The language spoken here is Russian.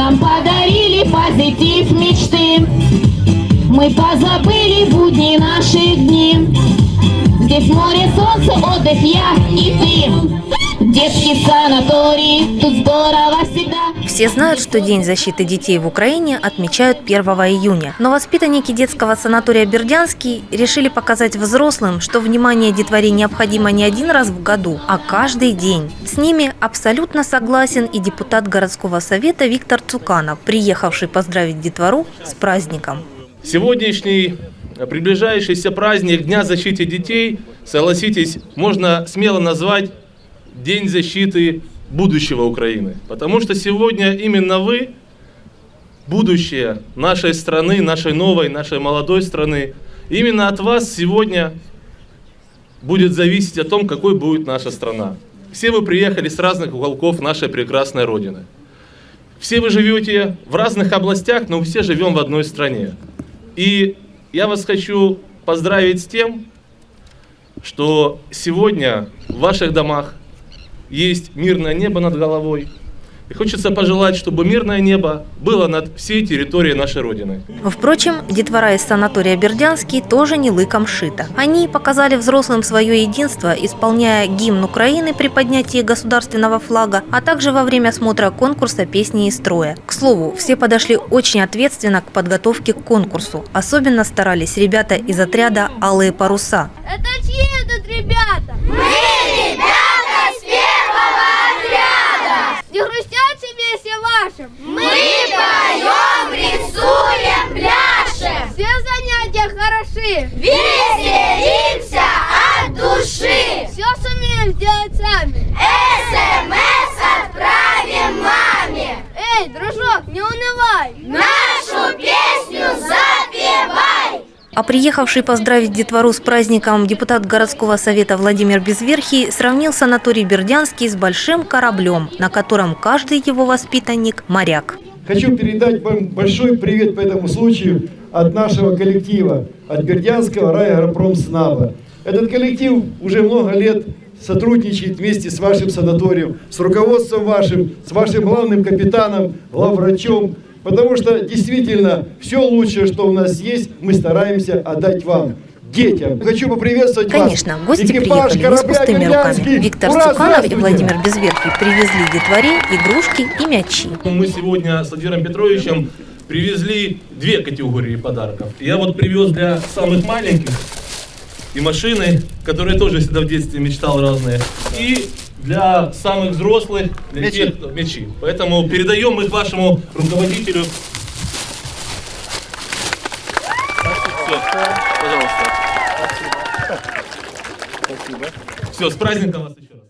нам подарили позитив мечты. Мы позабыли будни наших дни. Здесь море, солнце, отдых, я и ты. Детский санаторий, тут здорово всегда. Все знают, что День защиты детей в Украине отмечают 1 июня. Но воспитанники детского санатория «Бердянский» решили показать взрослым, что внимание детворе необходимо не один раз в году, а каждый день. С ними абсолютно согласен и депутат городского совета Виктор Цуканов, приехавший поздравить детвору с праздником. Сегодняшний э, приближающийся праздник Дня защиты детей, согласитесь, можно смело назвать День защиты будущего Украины. Потому что сегодня именно вы, будущее нашей страны, нашей новой, нашей молодой страны, именно от вас сегодня будет зависеть о том, какой будет наша страна. Все вы приехали с разных уголков нашей прекрасной Родины. Все вы живете в разных областях, но все живем в одной стране. И я вас хочу поздравить с тем, что сегодня в ваших домах есть мирное небо над головой. И хочется пожелать, чтобы мирное небо было над всей территорией нашей Родины. Впрочем, детвора из санатория «Бердянский» тоже не лыком шито. Они показали взрослым свое единство, исполняя гимн Украины при поднятии государственного флага, а также во время смотра конкурса песни и строя. К слову, все подошли очень ответственно к подготовке к конкурсу. Особенно старались ребята из отряда «Алые паруса». Это чьи тут ребята? Мы ребята с первого отряда! Не хрустят себе все вашим? Мы поем, рисуем, пляшем! Все занятия хороши. Веселимся от души! Все сумеем сделать сами. СМС отправим маме! Эй, дружок, не унывай. Нашу песню запевай! А приехавший поздравить детвору с праздником депутат городского совета Владимир Безверхий сравнил санаторий Бердянский с большим кораблем, на котором каждый его воспитанник – моряк. Хочу передать вам большой привет по этому случаю от нашего коллектива, от Бердянского райагропромснаба. Этот коллектив уже много лет сотрудничает вместе с вашим санаторием, с руководством вашим, с вашим главным капитаном, главврачом, потому что действительно все лучшее, что у нас есть, мы стараемся отдать вам. Детям. Хочу поприветствовать вас. Конечно, гости Экипаж приехали не с пустыми руками. Виктор Ура, Цуканов и! Владимир Безверхий привезли детворе игрушки и мячи. Мы сегодня с Владимиром Петровичем привезли две категории подарков. Я вот привез для самых маленьких и машины, которые тоже всегда в детстве мечтал разные, и для самых взрослых, для тех, кто мячи. Поэтому передаем их вашему руководителю. Все, пожалуйста. Все, с праздником вас еще раз.